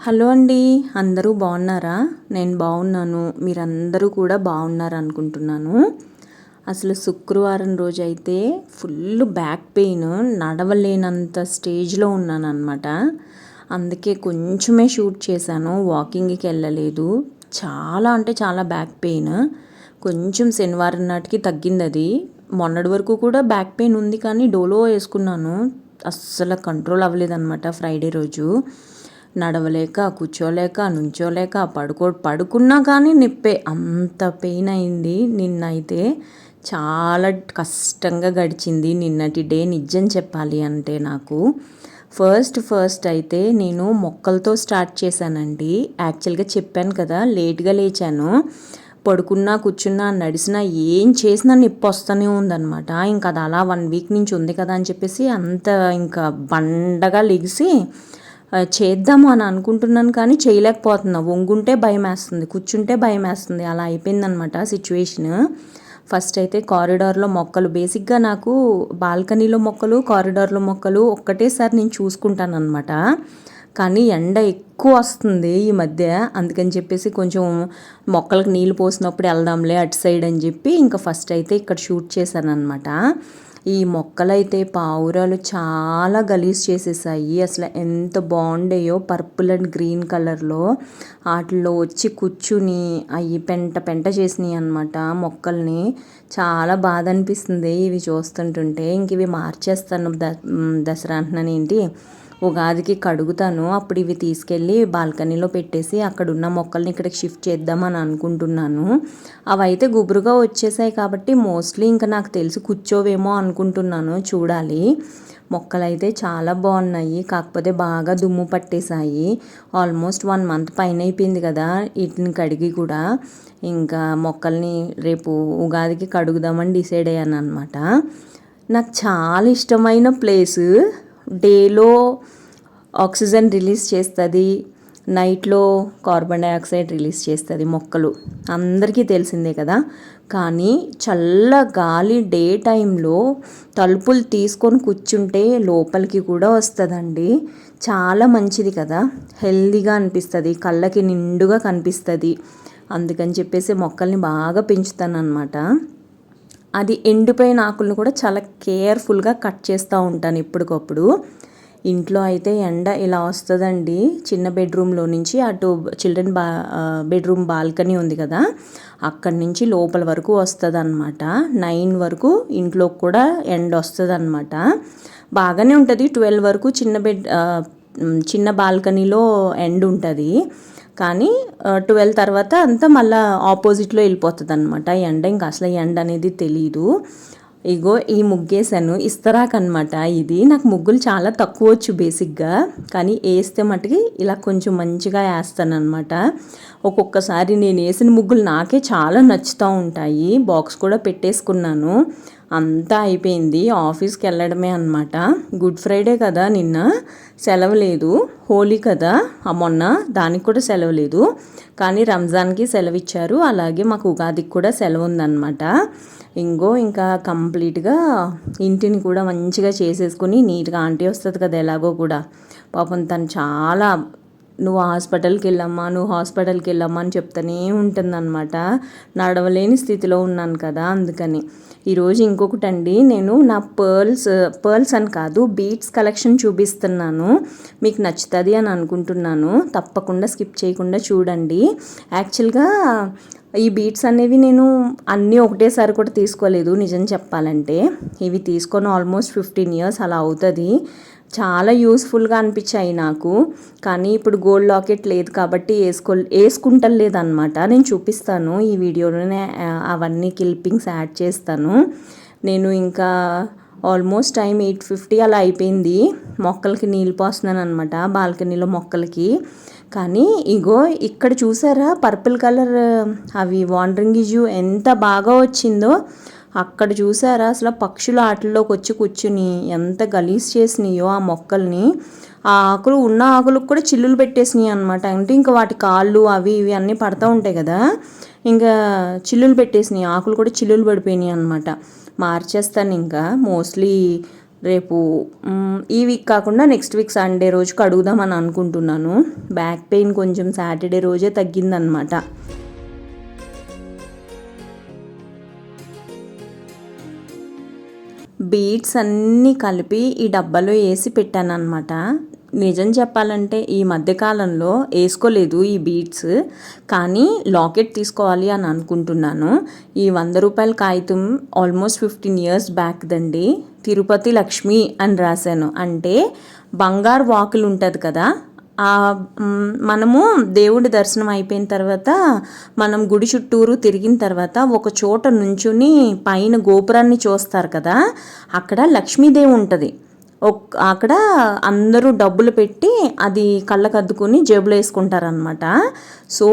Hello అండి అందరూ బాగున్నారా? నేను బాగున్నాను మీరందరూ కూడా బాగున్నారు అనుకుంటున్నాను అసలు శుక్రవారం రోజు అయితే ఫుల్ బ్యాక్ పెయిన్ నడవలేనంత స్టేజ్లో ఉన్నాను అనమాట అందుకే కొంచెమే షూట్ చేశాను వాకింగ్కి వెళ్ళలేదు. చాలా అంటే చాలా బ్యాక్ పెయిన్. కొంచెం శనివారం నాటికి తగ్గింది అది మొన్నటి వరకు కూడా బ్యాక్ పెయిన్ ఉంది కానీ డోలో వేసుకున్నాను. అస్సలు కంట్రోల్ అవ్వలేదన్నమాట ఫ్రైడే రోజు. నడవలేక కూర్చోలేక నుంచోలేక పడుకో పడుకున్నా కానీ నిప్పే. అంత పెయిన్ అయింది నిన్నైతే. చాలా కష్టంగా గడిచింది నిన్నటి డే నిజం చెప్పాలి అంటే నాకు. ఫస్ట్ ఫస్ట్ అయితే నేను మొక్కలతో స్టార్ట్ చేశానండి. యాక్చువల్గా చెప్పాను కదా లేట్గా లేచాను. పడుకున్నా కూర్చున్నా నడిచినా ఏం చేసినా నొప్పి వస్తూనే ఉందనమాట ఇంకా అది అలా వన్ వీక్ నుంచి ఉంది కదా అని చెప్పేసి అంత ఇంకా బండగా లెగిసి చేద్దాము అని అనుకుంటున్నాను కానీ చేయలేకపోతున్నా వంగుంటే భయం వేస్తుంది కూర్చుంటే భయం వేస్తుంది అలా అయిపోయిందనమాట సిచ్యువేషన్ ఫస్ట్ అయితే కారిడార్లో మొక్కలు బేసిక్గా నాకు బాల్కనీలో మొక్కలు కారిడార్లో మొక్కలు ఒక్కటేసారి నేను చూసుకుంటాను అనమాట కానీ ఎండ ఎక్కువ వస్తుంది ఈ మధ్య. అందుకని చెప్పేసి కొంచెం మొక్కలకు నీళ్ళు పోసినప్పుడు వెళ్దాంలే అటు సైడ్ అని చెప్పి ఇంకా ఫస్ట్ అయితే ఇక్కడ షూట్ చేశాను అనమాట ఈ మొక్కలైతే పావురాలు చాలా గలీజ్ చేసేసాయి. అసలు ఎంత బాగుండేయో పర్పుల్ అండ్ గ్రీన్ కలర్లో. వాటిలో వచ్చి కూర్చుని అవి పెంట పెంట చేసినాయి అనమాట మొక్కల్ని. చాలా బాధ అనిపిస్తుంది ఇవి చూస్తుంటుంటే. ఇంక ఇవి మార్చేస్తాను ద దసరా అంటున్నాను ఏంటి ఉగాదికి కడుగుతాను. అప్పుడు ఇవి తీసుకెళ్ళి బాల్కనీలో పెట్టేసి అక్కడున్న మొక్కల్ని ఇక్కడికి షిఫ్ట్ చేద్దామని అనుకుంటున్నాను. అవి అయితే గుబురుగా వచ్చేసాయి కాబట్టి మోస్ట్లీ ఇంకా నాకు తెలిసి కూర్చోవేమో అనుకుంటున్నాను. చూడాలి. మొక్కలు అయితే చాలా బాగున్నాయి. కాకపోతే బాగా దుమ్ము పట్టేశాయి. ఆల్మోస్ట్ వన్ మంత్ పైన అయిపోయింది కదా వీటిని కడిగి కూడా. ఇంకా మొక్కల్ని రేపు ఉగాదికి కడుగుదామని డిసైడ్ అయ్యాను అనమాట నాకు చాలా ఇష్టమైన ప్లేసు డేలో ఆక్సిజన్ రిలీజ్ చేస్తుంది నైట్లో కార్బన్ డైఆక్సైడ్ రిలీజ్ చేస్తుంది మొక్కలు. అందరికీ తెలిసిందే కదా. కానీ చల్ల గాలి డే టైంలో తలుపులు తీసుకొని కూర్చుంటే లోపలికి కూడా వస్తుందండి. చాలా మంచిది కదా. హెల్దీగా అనిపిస్తుంది కళ్ళకి నిండుగా కనిపిస్తుంది. అందుకని చెప్పేసి మొక్కల్ని బాగా పెంచుతాను అనమాట అది ఎండిపోయిన ఆకులను కూడా చాలా కేర్ఫుల్గా కట్ చేస్తూ ఉంటాను ఇప్పటికప్పుడు. ఇంట్లో అయితే ఎండ ఇలా వస్తుందండి. చిన్న బెడ్రూమ్లో నుంచి అటు చిల్డ్రన్ బా బెడ్రూమ్ బాల్కనీ ఉంది కదా అక్కడి నుంచి లోపల వరకు వస్తుంది అనమాట నైన్ వరకు ఇంట్లో కూడా ఎండ వస్తుంది అనమాట బాగానే ఉంటుంది. ట్వెల్వ్ వరకు చిన్న బెడ్ చిన్న బాల్కనీలో ఎండ్ ఉంటుంది కానీ ట్వెల్వ్ తర్వాత అంతా మళ్ళీ ఆపోజిట్లో వెళ్ళిపోతుంది అనమాట ఎండ ఇంకా అసలు ఎండ అనేది తెలియదు ఇగో ఈ ముగ్గేసాను ఇస్తరాక్ అనమాట ఇది. నాకు ముగ్గులు చాలా తక్కువ వచ్చు బేసిక్గా. కానీ వేస్తే మటుకి ఇలా కొంచెం మంచిగా వేస్తాను అనమాట ఒక్కొక్కసారి నేను వేసిన ముగ్గులు నాకే చాలా నచ్చుతూ ఉంటాయి. బాక్స్ కూడా పెట్టేసుకున్నాను. అంతా అయిపోయింది. ఆఫీస్కి వెళ్ళడమే అనమాట గుడ్ ఫ్రైడే కదా నిన్న. సెలవు లేదు హోలీ కదా. మొన్న దానికి కూడా సెలవు లేదు కానీ రంజాన్కి సెలవు ఇచ్చారు అలాగే మాకు ఉగాదికి కూడా సెలవు ఉందన్నమాట ఇంకో ఇంకా కంప్లీట్గా ఇంటిని కూడా మంచిగా చేసేసుకుని నీట్గా ఆంటీ వస్తుంది కదా ఎలాగో కూడా. పాపం తను చాలా నువ్వు హాస్పిటల్కి వెళ్ళమ్మా నువ్వు హాస్పిటల్కి వెళ్ళమ్మా అని చెప్తూనే ఉంటుందన్నమాట. నడవలేని స్థితిలో ఉన్నాను కదా అందుకని. ఈరోజు ఇంకొకటి అండి నేను నా పర్ల్స్ పర్ల్స్ అని కాదు బీట్స్ కలెక్షన్ చూపిస్తున్నాను. మీకు నచ్చుతుంది అని అనుకుంటున్నాను. తప్పకుండా స్కిప్ చేయకుండా చూడండి. యాక్చువల్గా ఈ బీట్స్ అనేవి నేను అన్నీ ఒకటేసారి కూడా తీసుకోలేదు నిజం చెప్పాలంటే. ఇవి తీసుకొని ఆల్మోస్ట్ ఫిఫ్టీన్ ఇయర్స్ అలా అవుతుంది. చాలా యూస్ఫుల్గా అనిపించాయి నాకు. కానీ ఇప్పుడు గోల్డ్ లాకెట్ లేదు కాబట్టి వేసుకో వేసుకుంటలేదనమాట నేను చూపిస్తాను ఈ వీడియోలోనే అవన్నీ క్లిప్పింగ్స్ యాడ్ చేస్తాను. నేను ఇంకా ఆల్మోస్ట్ టైం ఎయిట్ ఫిఫ్టీ అలా అయిపోయింది. మొక్కలకి నీళ్ళు పోస్తున్నాను అనమాట బాల్కనీలో మొక్కలకి. కానీ ఇగో ఇక్కడ చూసారా పర్పుల్ కలర్ అవి వాండరింగ్ ఇజు ఎంత బాగా వచ్చిందో. అక్కడ చూసారా? అసలు పక్షులు ఆటల్లోకి వచ్చి కూర్చుని ఎంత గలీజ్ చేసినాయో ఆ మొక్కల్ని. ఆ ఆకులు ఉన్న ఆకులకు కూడా చిల్లులు పెట్టేసినాయి అనమాట అంటే ఇంకా వాటి కాళ్ళు అవి ఇవి అన్నీ పడతా ఉంటాయి కదా. ఇంకా చిల్లులు పెట్టేసినాయి ఆకులు కూడా చిల్లులు పడిపోయినాయి అనమాట మార్చేస్తాను ఇంకా. మోస్ట్లీ రేపు ఈ వీక్ కాకుండా నెక్స్ట్ వీక్ సండే రోజు కడుగుదామని అనుకుంటున్నాను. బ్యాక్ పెయిన్ కొంచెం సాటర్డే రోజే తగ్గిందనమాట బీట్స్ అన్నీ కలిపి ఈ డబ్బాలో వేసి పెట్టాను అనమాట నిజం చెప్పాలంటే ఈ మధ్యకాలంలో వేసుకోలేదు ఈ బీట్స్. కానీ లాకెట్ తీసుకోవాలి అని అనుకుంటున్నాను. ఈ వంద రూపాయల కాగితం ఆల్మోస్ట్ ఫిఫ్టీన్ ఇయర్స్ బ్యాక్ దండి. తిరుపతి లక్ష్మి అని రాశాను. అంటే బంగారు వాకులు ఉంటుంది కదా మనము దేవుడి దర్శనం అయిపోయిన తర్వాత మనం గుడి చుట్టూరు తిరిగిన తర్వాత ఒక చోట నుంచుని పైన గోపురాన్ని చూస్తారు కదా అక్కడ లక్ష్మీదేవి ఉంటుంది. ఒక్ అక్కడ అందరూ డబ్బులు పెట్టి అది కళ్ళకు అద్దుకుని జేబులో వేసుకుంటారనమాట సో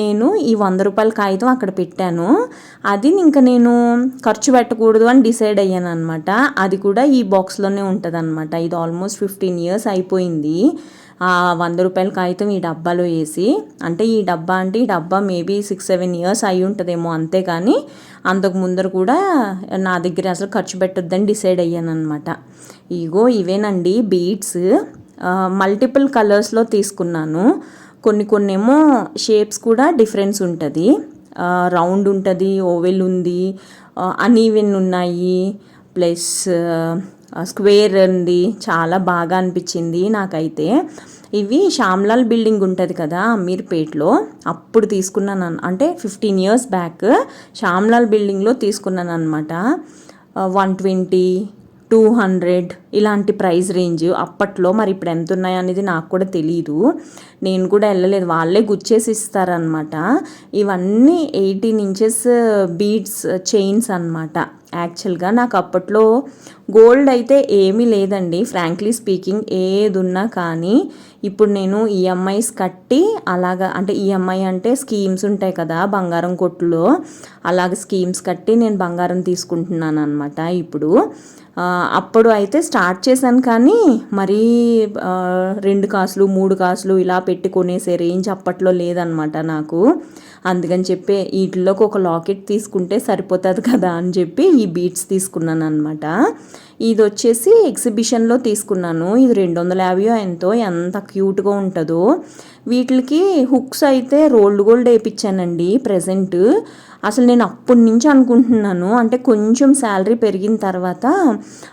నేను ఈ వంద రూపాయల కాగితం అక్కడ పెట్టాను. అది ఇంకా నేను ఖర్చు పెట్టకూడదు అని డిసైడ్ అయ్యాను అనమాట అది కూడా ఈ బాక్స్లోనే ఉంటుంది ఇది ఆల్మోస్ట్ ఫిఫ్టీన్ ఇయర్స్ అయిపోయింది. ఆ వంద రూపాయల కాగితం ఈ డబ్బాలో వేసి అంటే ఈ డబ్బా అంటే ఈ డబ్బా మేబీ సిక్స్ సెవెన్ ఇయర్స్ అయి ఉంటుందేమో అంతే కానీ అంతకు ముందర కూడా నా దగ్గర అసలు ఖర్చు పెట్టొద్దని డిసైడ్ అయ్యాను అనమాట ఇగో ఇవేనండి బీడ్స్ మల్టిపుల్ కలర్స్లో తీసుకున్నాను. కొన్ని కొన్ని ఏమో షేప్స్ కూడా డిఫరెన్స్ ఉంటుంది. రౌండ్ ఉంటుంది ఓవెల్ ఉంది అనీవెన్ ఉన్నాయి ప్లస్ స్క్వేర్ ఉంది చాలా బాగా అనిపించింది నాకైతే. ఇవి శ్యామ్లాల్ బిల్డింగ్ ఉంటుంది కదా అమీర్పేట్లో అప్పుడు తీసుకున్నాను అన్- అంటే ఫిఫ్టీన్ ఇయర్స్ బ్యాక్ శ్యామ్లాల్ బిల్డింగ్లో తీసుకున్నాను అనమాట వన్ ట్వంటీ టూ హండ్రెడ్ ఇలాంటి ప్రైస్ రేంజ్ అప్పట్లో మరి ఇప్పుడు ఎంత ఉన్నాయి అనేది నాకు కూడా తెలియదు నేను కూడా వెళ్ళలేదు వాళ్ళే గుచ్చేసి ఇస్తారనమాట ఇవన్నీ ఎయిటీన్ ఇంచెస్ బీడ్స్ చైన్స్ అనమాట యాక్చువల్గా నాకు అప్పట్లో గోల్డ్ అయితే ఏమీ లేదండి. ఫ్రాంక్లీ స్పీకింగ్ ఏది ఉన్నా కానీ ఇప్పుడు నేను ఈఎంఐస్ కట్టి అలాగా అంటే ఈఎంఐ అంటే స్కీమ్స్ ఉంటాయి కదా బంగారం కొట్టులో. అలాగ స్కీమ్స్ కట్టి నేను బంగారం తీసుకుంటున్నాను అనమాట ఇప్పుడు అప్పుడు అయితే స్టార్ట్ చేశాను కానీ మరీ రెండు కాసులు మూడు కాసులు ఇలా పెట్టి కొనేసే రేంజ్ అప్పట్లో లేదనమాట నాకు. అందుకని చెప్పి వీటిలోకి ఒక లాకెట్ తీసుకుంటే సరిపోతుంది కదా అని చెప్పి ఈ బీట్స్ తీసుకున్నాను అనమాట ఇది వచ్చేసి ఎగ్జిబిషన్లో తీసుకున్నాను. ఇది రెండు వందల యాభై ఎంతో ఎంత క్యూట్గా ఉంటుందో. వీటికి హుక్స్ అయితే రోల్డ్ గోల్డ్ వేయించానండి ప్రజెంట్. అసలు నేను అప్పటి నుంచి అనుకుంటున్నాను. అంటే కొంచెం శాలరీ పెరిగిన తర్వాత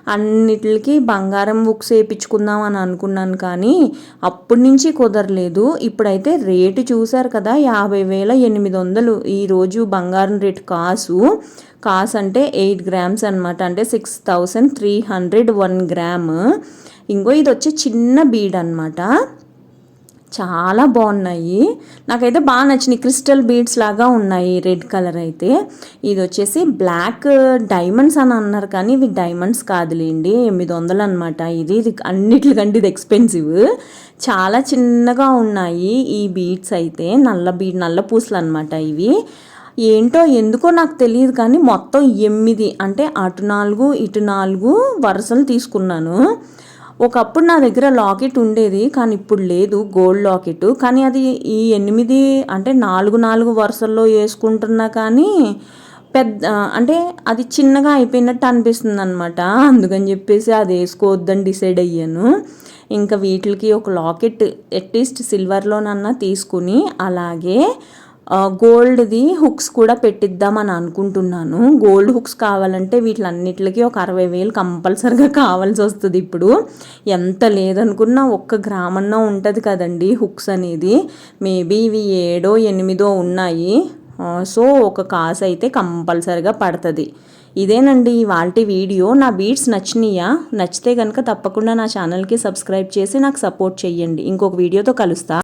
అన్నిటికి బంగారం బుక్స్ వేయించుకుందాం అని అనుకున్నాను కానీ అప్పటి నుంచి కుదరలేదు. ఇప్పుడైతే రేటు చూశారు కదా యాభై వేల ఎనిమిది వందలు. ఈరోజు బంగారం రేటు కాసు. కాసు అంటే ఎయిట్ గ్రామ్స్ అనమాట అంటే six thousand three hundred one gram. ఇంకో ఇది వచ్చి చిన్న బీడ్ అనమాట చాలా బాగున్నాయి. నాకైతే బాగా నచ్చినాయి. క్రిస్టల్ బీడ్స్ లాగా ఉన్నాయి. రెడ్ కలర్ అయితే. ఇది వచ్చేసి బ్లాక్ డైమండ్స్ అని అన్నారు కానీ ఇవి డైమండ్స్ కాదులేండి. ఎనిమిది వందలు అనమాట ఇది ఇది అన్నిటికంటే ఇది ఎక్స్పెన్సివ్. చాలా చిన్నగా ఉన్నాయి ఈ బీడ్స్ అయితే. నల్ల బీడ్ నల్ల పూసలు అనమాట ఇవి. ఏంటో ఎందుకో నాకు తెలియదు కానీ మొత్తం ఎనిమిది అంటే అటు నాలుగు ఇటు నాలుగు వరుసలు తీసుకున్నాను. ఒకప్పుడు నా దగ్గర లాకెట్ ఉండేది కానీ ఇప్పుడు లేదు. Gold locket. కానీ అది ఈ ఎనిమిది అంటే నాలుగు నాలుగు వరుసల్లో వేసుకుంటున్నా కానీ పెద్ద అంటే అది చిన్నగా అయిపోయినట్టు అనిపిస్తుంది అనమాట అందుకని చెప్పేసి అది వేసుకోవద్దని డిసైడ్ అయ్యాను. ఇంకా వీటికి ఒక లాకెట్ అట్లీస్ట్ సిల్వర్లోనన్నా తీసుకుని అలాగే గోల్డ్ది హుక్స్ కూడా పెట్టిద్దామని అనుకుంటున్నాను. గోల్డ్ హుక్స్ కావాలంటే వీటిలన్నిటికి ఒక అరవై వేలు కంపల్సరిగా కావాల్సి వస్తుంది ఇప్పుడు. ఎంత లేదనుకున్నా ఒక్క గ్రామన్నా ఉంటుంది కదండి హుక్స్ అనేది. మేబీ ఇవి ఏడో ఎనిమిదో ఉన్నాయి. సో ఒక కాసు అయితే కంపల్సరిగా పడుతుంది. ఇదేనండి వాళ్ళ వీడియో. నా బీట్స్ నచ్చినాయా? నచ్చితే కనుక తప్పకుండా నా ఛానల్కి సబ్స్క్రైబ్ చేసి నాకు సపోర్ట్ చేయండి ఇంకొక వీడియోతో కలుస్తా.